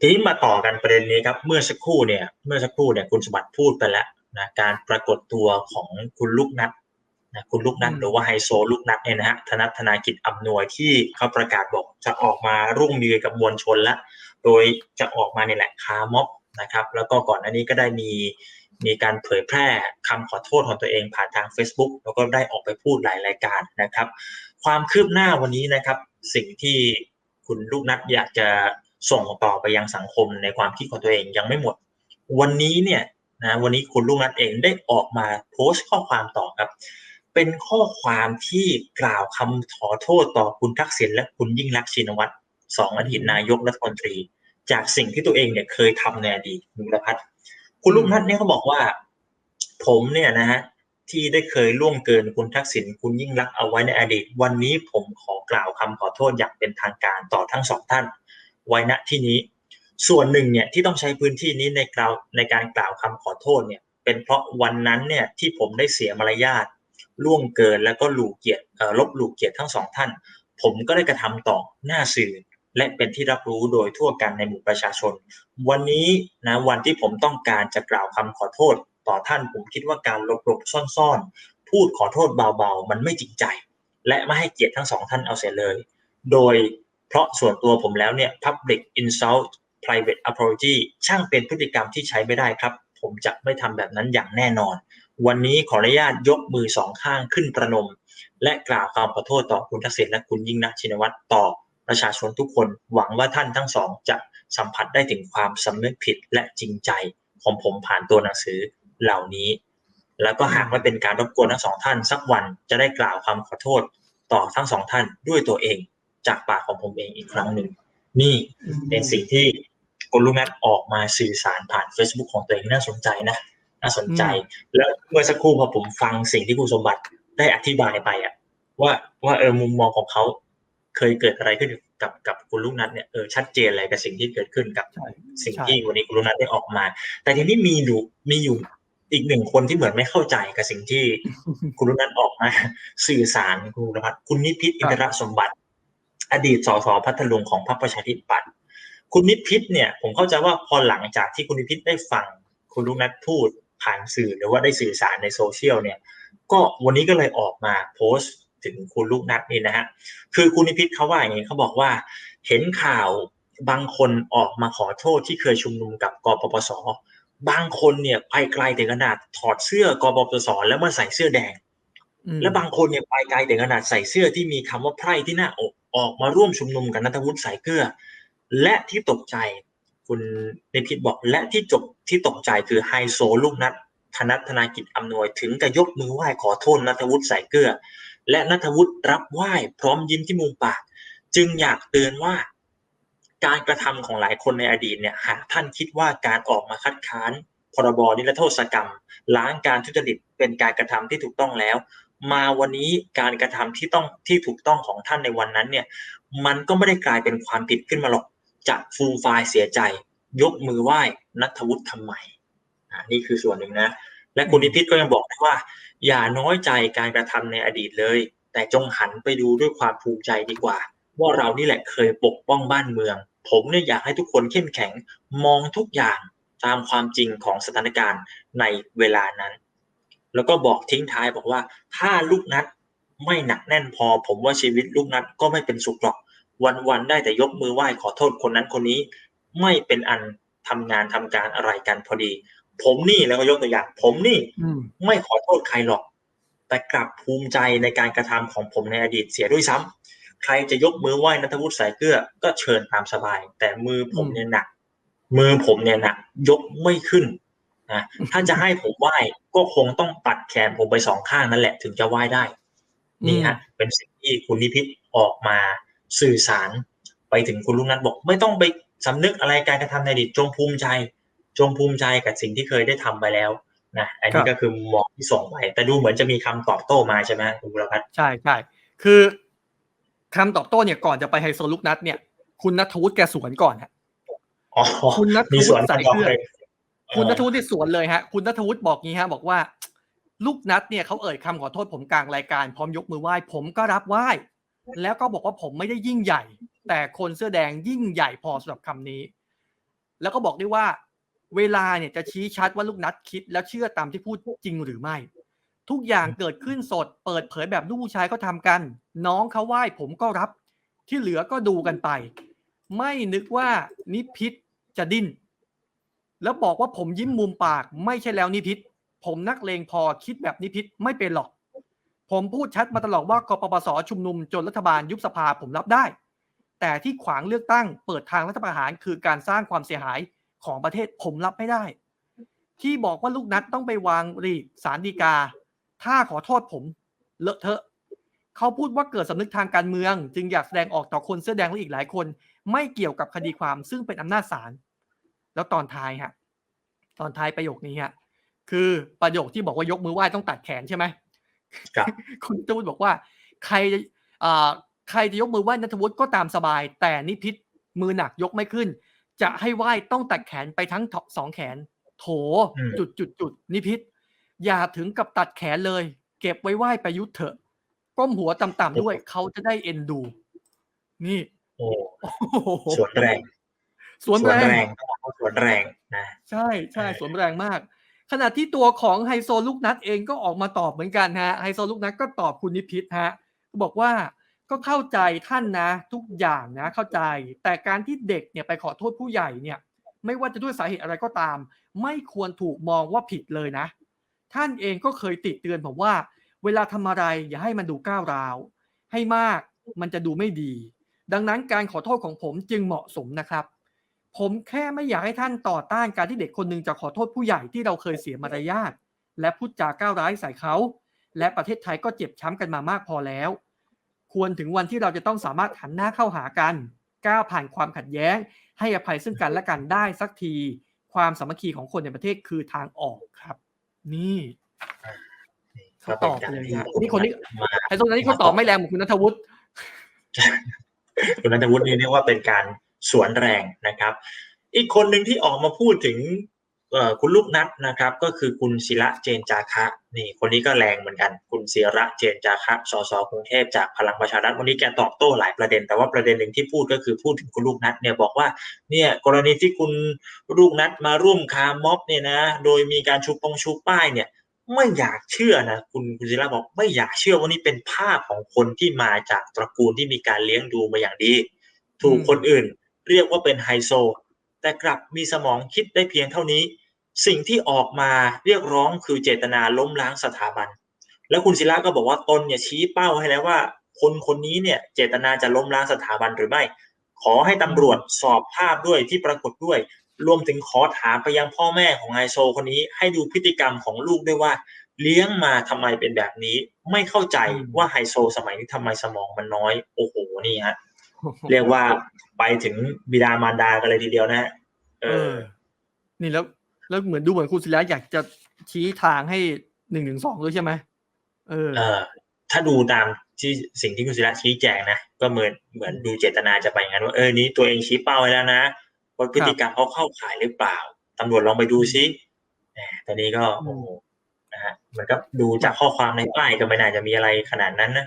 ทีนี้มาต่อกันประเด็นนี้ครับ เมื่อสักครู่เนี่ย เมื่อสักครู่เนี่ยคุณสมบัติพูดไปแล้วนะการปรากฏตัวของคุณลูกนัดนะคุณลูกนัดอืมหรือว่าไฮโซลูกนัดเนี่ยนะฮะธนัทธนากิจอำนวยที่เขาประกาศบอกจะออกมาร่วมมือกับมวลชนแล้วโดยจะออกมาในแหละคาร์ม็อบนะครับ แล้วก็ก่อนหน้านี้ก็ได้มีมีการเผยแพร่คำขอโทษของตัวเองผ่านทาง Facebook แล้วก็ได้ออกไปพูดหลายรายการนะครับ ความคืบหน้าวันนี้นะครับ สิ่งที่คุณลูกนัดอยากจะ ส่งต่อไปยังสังคมในความคิดของตัวเองยังไม่หมด วันนี้เนี่ยนะวันนี้คุณลูกนัดเองได้ออกมาโพสต์ข้อความต่อครับ เป็นข้อความที่กล่าวคำขอโทษต่อคุณทักษิณและคุณยิ่งรักชินวัตรสองอดีตนายกรัฐมนตรี จากสิ่งที่ตัวเองเนี่ยเคยทำในอดีตนุรพัฒน์คุณลูกนัดเนี่ยเขาบอกว่า ผมเนี่ยนะฮะที่ได้เคยล่วงเกินคุณทักษิณคุณยิ่งรักเอาไว้ในอดีต วันนี้ผมขอกล่าวคำขอโทษอย่างเป็นทางการต่อทั้งสองท่าน ไว้ณที่นี้ ส่วนหนึ่งเนี่ยที่ต้องใช้พื้นที่นี้ในกล่าวในการกล่าวคำขอโทษเนี่ย เป็นเพราะวันนั้นเนี่ยที่ผมได้เสียมารยาทล่วงเกินแล้วก็หลูเกียรติลบหลูเกียรติทั้งสองท่าน ผมก็ได้กระทำต่อหน้าสื่อและเป็นที่รับรู้โดยทั่วกันในหมู่ประชาชน วันนี้นะวันที่ผมต้องการจะกล่าวคำขอโทษ ต่อท่านผมคิดว่าการหลบๆซ่อนๆ พูดขอโทษเบาๆ มันไม่จริงใจ และไม่ให้เกียรติทั้งสองท่านเอาเสียเลย โดย เพราะส่วนตัวผมแล้วเนี่ย public insult private apology ช่างเป็นพฤติกรรมที่ใช้ไม่ได้ครับ ผมจะไม่ทำแบบนั้นอย่างแน่นอน วันนี้ขออนุญาตยกมือสองข้างขึ้นประนม และกล่าวคำขอโทษต่อคุณทักษิณและคุณยิ่งนักชินวัตรต่อประชาชนทุกคนหวังว่าท่านทั้งสองจะสัมผัสได้ถึงความสำนึกผิดและจริงใจของผมผ่านตัวหนังสือเหล่านี้ แล้วก็หากไม่เป็นการรบกวนทั้งสองท่าน สักวันจะได้กล่าวคำขอโทษต่อทั้งสองท่านด้วยตัวเอง จากปากของผมเองอีกครั้งหนึ่ง นี่เป็นสิ่งที่คุณลุงนัทออกมาสื่อสารผ่าน Facebook ของตัวเองน่าสนใจนะน่าสนใจ แล้วเมื่อสักครู่พอผมฟังสิ่งที่คุณสมบัติได้อธิบายไปอะว่าว่าเออมุมมองของเขาเคยเกิดอะไรขึ้นกับกับคุณลุงนัทเนี่ยเออชัดเจนเลยกับสิ่งที่เกิดขึ้นกับใช่สิ่งใช่ที่วันนี้คุณลุงนัทได้ออกมา แต่ทีนี้มีอยู่มีอยู่อีกหนึ่งคนที่เหมือนไม่เข้าใจกับสิ่งที่คุณลุงนัทออกมา สื่อสารคุณลุงพัฒน์คุณนิพิษอินทรสมบัติ อดีตสสพัทลุงของพรรคประชาธิปัตย์คุณนิพิษเนี่ยผมเข้าใจว่าพอหลังจากที่คุณนิพิษได้ฟังคุณลุงนัทพูดผ่านสื่อหรือว่าได้สื่อสารในโซเชียลเนี่ย ก็วันนี้ก็เลยออกมาโพสต์ถึงคุณลูกนัทนี่นะฮะคือคุณนิพิษเขาว่าอย่างนี้เขาบอกว่า เห็นข่าวบางคนออกมาขอโทษที่เคยชุมนุมกับกปปส บางคนเนี่ยไปไกลถึงขนาดถอดเสื้อกปปส แล้วมาใส่เสื้อแดงอืมและบางคนเนี่ยไปไกลถึงขนาดใส่เสื้อที่มีคำว่าไพร่ที่หน้าอก ออกมาร่วมชุมนุมกับนัทวุฒิสายเกลือ และที่ตกใจคุณนิพิษบอกและที่จบที่ตกใจคือไฮโซลูกนัดธนัทธนากิจอำนวยถึงกับยกมือไหว้ขอโทษนัทวุฒิสายเกลือ และนัทวุฒิรับไหว้พร้อมยิ้มที่มุมปาก จึงอยากเตือนว่า การกระทำของหลายคนในอดีตเนี่ยหากท่านคิดว่าการออกมาคัดค้านพรบนิรโทษกรรม ล้างการทุจริต เป็นการกระทำที่ถูกต้องแล้ว มาวันนี้การกระทำที่ต้องที่ถูกต้องของท่านในวันนั้นเนี่ยมันก็ไม่ได้กลายเป็นความผิดขึ้นมาหรอกจะฟูมฟเสียใจ ยกมือไหว้นัทวุฒิทำไมอ่านี่คือส่วนหนึ่งนะ และคุณนิพิษก็ยังบอกด้ว่า อย่าน้อยใจการกระทำในอดีตเลย แต่จงหันไปดูด้วยความภูมิใจดีกว่า ว่าเรานี่แหละเคยปกป้องบ้านเมือง ผมเนี่ยอยากให้ทุกคนเข้มแข็งมองทุกอย่างตามความจริงของสถานการณ์ในเวลานั้น แล้วก็บอกทิ้งท้ายบอกว่า ถ้าลูกนัดไม่หนักแน่นพอ ผมว่าชีวิตลูกนัดก็ไม่เป็นสุขหรอก วันๆได้แต่ยกมือไหว้ขอโทษคนนั้นคนนี้ ไม่เป็นอันทำงานทำการอะไรกันพอดี ผมนี่แล้วก็ยกตัวอย่าง ผมนี่อืมไม่ขอโทษใครหรอก แต่กลับภูมิใจในการกระทำของผมในอดีตเสียด้วยซ้ำใครจะยกมือไหว้นัทวุฒิสายเกลือก็เชิญตามสบาย แต่มือผมเนี่ยหนักมือผมเนี่ยหนักยกไม่ขึ้น นะถ้าจะให้ผมไหว้ก็คงต้องตัดแขนผมไปสองข้างนั่นแหละถึงจะไหว้ได้ นี่ฮะเป็นสิ่งที่คุณนิพิษออกมาสื่อสาร ไปถึงคุณลุงนัทบอก ไม่ต้องไปสำนึกอะไรการกระทำในอดีตจงภูมิใจ จงภูมิใจกับสิ่งที่เคยได้ทำไปแล้วนะอันนี้ก็คือมุมมองที่ส่งไปแต่ดูเหมือนจะมีคำตอบโต้มาใช่ไหมคุณบุรพัฒน์ใช่ใช่คือคำตอบโต้เนี่ยก่อนจะไปไฮโซลูกนัดเนี่ย คุณนัทวุฒิแกสวนก่อนฮะอ๋อคุณนัทมีวุสวนฒิกัใส่นบอกเกลือเลย คุณนัทวุฒิที่สวนเลยฮะ คุณนัทวุฒิบอกงี้ฮะ บอกว่า ลูกนัดเนี่ยเขาเอ่ยคำขอโทษผมกลางรายการพร้อมยกมือไหว้ผมก็รับไหว้ แล้วก็บอกว่าผมไม่ได้ยิ่งใหญ่ แต่คนเสื้อแดงยิ่งใหญ่พอสำหรับคำนี้ แล้วก็บอกได้ว่า เวลาเนี่ยจะชี้ชัดว่าลูกนัดคิด แล้วเชื่อตามที่พูดจริงหรือไม่ ทุกอย่างเกิดขึ้นสด เปิดเผยแบบลูกผู้ชายเขาทำกัน น้องเขาไหว้ผมก็รับ ที่เหลือก็ดูกันไป ไม่นึกว่านิพิษจะดิ้น แล้วบอกว่าผมยิ้มมุมปากไม่ใช่แล้วนิพิษผมนักเลงพอคิดแบบนิพิษไม่เป็นหรอก ผมพูดชัดมาตลอดว่ากปปสชุมนุมจนรัฐบาลยุบสภาผมรับได้ แต่ที่ขวางเลือกตั้งเปิดทางรัฐประหารคือการสร้างความเสียหายของประเทศผมรับไม่ได้ ที่บอกว่าลูกนัดต้องไปวางรีดสารดีกา ถ้าขอโทษผม เลอะเทอะ เขาพูดว่าเกิดสำนึกทางการเมือง จึงอยากแสดงออกต่อคนเสื้อแดงและอีกหลายคน ไม่เกี่ยวกับคดีความซึ่งเป็นอำนาจศาล แล้วตอนท้ายฮะตอนท้ายประโยคนี้ฮะคือประโยคที่บอกว่ายกมือไหว้ต้องตัดแขนใช่ไหมครับคุณตูนบอกว่า ใครจะอ่าใครจะยกมือไหว้นัทวุฒิก็ตามสบาย แต่นิพิษมือหนักยกไม่ขึ้น จะให้ไหว้ต้องตัดแขนไปทั้งสองแขน โถอืมจุดจุดจุดนิพิษอย่าถึงกับตัดแขนเลย เก็บไว้ไหว้ประยุทธ์เถอะ ก้มหัวต่ำๆด้วยเขาจะได้เอ็นดู นี่ โอ้โอ้โหสวนแรง สวนแรงต้องบอกว่าสวนแรงนะใช่ใช่เออสวนแรงมาก ขณะที่ตัวของไฮโซลูกนัดเองก็ออกมาตอบเหมือนกันฮะไฮโซลูกนัดก็ตอบคุณนิพิษฮะบอกว่าก็เข้าใจท่านนะ ทุกอย่างนะเข้าใจ แต่การที่เด็กเนี่ยไปขอโทษผู้ใหญ่เนี่ย ไม่ว่าจะด้วยสาเหตุอะไรก็ตาม ไม่ควรถูกมองว่าผิดเลยนะ ท่านเองก็เคยติเตือนผมว่า เวลาทำอะไรอย่าให้มันดูก้าวร้าว ให้มากมันจะดูไม่ดี ดังนั้นการขอโทษของผมจึงเหมาะสมนะครับ ผมแค่ไม่อยากให้ท่านต่อต้านการที่เด็กคนหนึ่งจะขอโทษผู้ใหญ่ที่เราเคยเสียมารยาทและพูดจาก้าวร้ายใส่เขา และประเทศไทยก็เจ็บช้ำกันมามากพอแล้ว ควรถึงวันที่เราจะต้องสามารถหันหน้าเข้าหากันก้าวผ่านความขัดแย้ง ให้อภัยซึ่งกันและกันได้สักที ความสามัคคีของคนในประเทศคือทางออกครับ นี่เขาตอบเลยฮะนี่คนนี้มาไอ้ตรงนั้นที่เขาตอบไม่แรงเหมือนคุณนัทวุฒิคุณนันทวุฒินี่เรียกว่าเป็นการ สวนแรงนะครับ อีกคนหนึ่งที่ออกมาพูดถึงเอ่อคุณลูกนัดนะครับ ก็คือคุณศิระเจนจาคะนี่คนนี้ก็แรงเหมือนกัน คุณศิระเจนจาคะสสกรุงเทพจากพลังประชารัฐวันนี้แกตอบโต้หลายประเด็น แต่ว่าประเด็นหนึ่งที่พูดก็คือพูดถึงคุณลูกนัดเนี่ยบอกว่าเนี่ยกรณีที่คุณลูกนัดมาร่วมคาร์ม็อบเนี่ยนะโดยมีการชูปองชูป้ายเนี่ยไม่อยากเชื่อนะคุณคุณศิระบอกไม่อยากเชื่อว่านี่เป็นภาพของคนที่มาจากตระกูลที่มีการเลี้ยงดูมาอย่างดี ถูกคนอื่น เรียกว่าเป็นไฮโซ แต่กลับมีสมองคิดได้เพียงเท่านี้ สิ่งที่ออกมาเรียกร้องคือเจตนาล้มล้างสถาบัน แล้วคุณศิระก็บอกว่าตนเนี่ยชี้เป้าให้แล้วว่า คนคนนี้เนี่ยเจตนาจะล้มล้างสถาบันหรือไม่ ขอให้ตำรวจสอบภาพด้วยที่ปรากฏด้วย รวมถึงขอถามไปยังพ่อแม่ของไฮโซ คนนี้ให้ดูพฤติกรรมของลูกด้วยว่าเลี้ยงมาทำไมเป็นแบบนี้ ไม่เข้าใจว่าไฮโซสมัยนี้ทำไมสมองมันน้อย โอ้โหนี่ฮะ เรียกว่าไปถึงบิดามารดากันเลยทีเดียวนะฮะเอเอออ นี่แล้ว แล้วเหมือนดูเหมือนคุณศิระอยากจะชี้ทางให้หนึ่งหนึ่งสองด้วยใช่ไหมเออเออถ้าดูตามที่สิ่งที่คุณศิระชี้แจงนะก็เหมือนเหมือนดูเจตนาจะไปอย่างนั้นว่าเออนี้ตัวเองชี้เป้าไว้แล้วนะว่าพฤติกรรมเขาเข้าข่ายหรือเปล่าตำรวจลองไปดูซิแหมตอนนี้ก็โอ้โหนะฮะมันก็ดูจากข้อความในป้ายก็ไม่น่าจะมีอะไรขนาดนั้นนะ